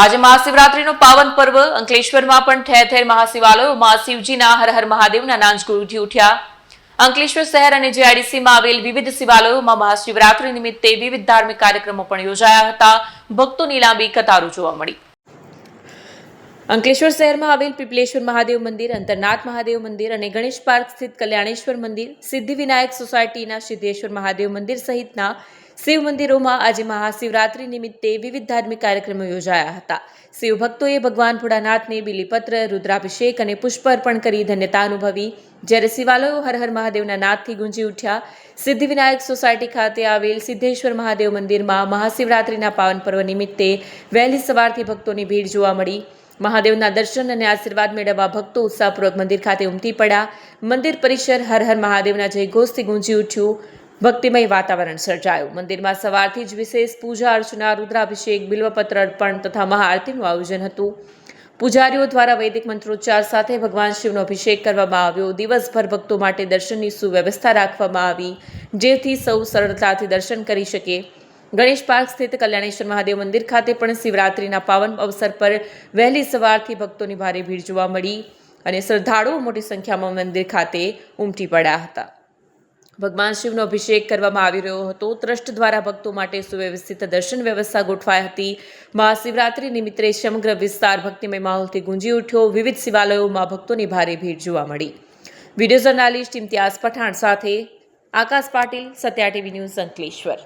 આજે મહાશિવરાત્રીનો પાવન પર્વ. અંકલેશ્વરમાં પણ ઠેર ઠેર મહાશિવાલયોમાં શિવજીના હર હર મહાદેવના નાંજ ગુંજી ઉઠ્યા. અંકલેશ્વર શહેર અને જીઆઈડીસીમાં આવેલ વિવિધ શિવાલયોમાં મહાશિવરાત્રી નિમિત્તે વિવિધ ધાર્મિક કાર્યક્રમો પણ યોજાયા હતા. ભક્તોની લાંબી કતારો જોવા મળી. અંકલેશ્વર શહેરમાં આવેલ પીપલેશ્વર મહાદેવ મંદિર, અંતરનાથ મહાદેવ મંદિર અને ગણેશ પાર્ક સ્થિત કલ્યાણેશ્વર મંદિર, સિદ્ધિવિનાયક સોસાયટીના સિદ્ધેશ્વર મહાદેવ મંદિર સહિતના શિવ મંદિરોમાં આજે મહાશિવરાત્રી નિમિત્તે વિવિધ ધાર્મિક કાર્યક્રમો યોજાયા હતા. શિવ ભક્તોએ ભગવાન ભોળાનાથને બિલીપત્ર, રુદ્રાભિષેક અને પુષ્પ અર્પણ કરી ધન્યતા અનુભવી. જ્યારે શિવાલયો હર હર મહાદેવના નાદથી ગુંજી ઉઠ્યા, સિદ્ધિવિનાયક સોસાયટી ખાતે આવેલ સિદ્ધેશ્વર મહાદેવ મંદિરમાં મહાશિવરાત્રિના પાવન પર્વ નિમિત્તે વહેલી સવારથી ભક્તોની ભીડ જોવા મળી. મહાદેવના દર્શન અને આશીર્વાદ મેળવવા ભક્તો ઉત્સાહપૂર્વક મંદિર ખાતે ઉમટી પડ્યા. મંદિર પરિસર હર હર મહાદેવના જયઘોષથી ગુંજી ઉઠ્યું. ભક્તિમય વાતાવરણ સર્જાયું. મંદિરમાં સવારથી જ વિશેષ પૂજા અર્ચના, રુદ્રાભિષેક, બિલ્વપત્ર અર્પણ તથા મહાઆરતીનું આયોજન હતું. પૂજારીઓ દ્વારા વૈદિક મંત્રોચ્ચાર સાથે ભગવાન શિવનો અભિષેક કરવામાં આવ્યો. દિવસભર ભક્તો માટે દર્શનની સુવ્યવસ્થા રાખવામાં આવી, જેથી સૌ સરળતાથી દર્શન કરી શકે. ગણેશ પાર્ક સ્થિત કલ્યાણેશ્વર મહાદેવ મંદિર ખાતે પણ શિવરાત્રિના પાવન અવસર પર વહેલી સવારથી ભક્તોની ભારે ભીડ જોવા મળી અને શ્રદ્ધાળુઓ મોટી સંખ્યામાં મંદિર ખાતે ઉમટી પડ્યા હતા. ભગવાન શિવનો અભિષેક કરવામાં આવી રહ્યો હતો. ટ્રસ્ટ દ્વારા ભક્તો માટે સુવ્યવસ્થિત દર્શન વ્યવસ્થા ગોઠવાઈ હતી. મહાશિવરાત્રી નિમિત્તે સમગ્ર વિસ્તાર ભક્તિમય માહોલથી ગુંજી ઉઠ્યો. વિવિધ શિવાલયોમાં ભક્તોની ભારે ભીડ જોવા મળી. વીડિયો જર્નાલિસ્ટ ઇમ્તિયાઝ પઠાણ સાથે આકાશ પાટીલ, સત્યા ટીવી ન્યૂઝ અંકલેશ્વર.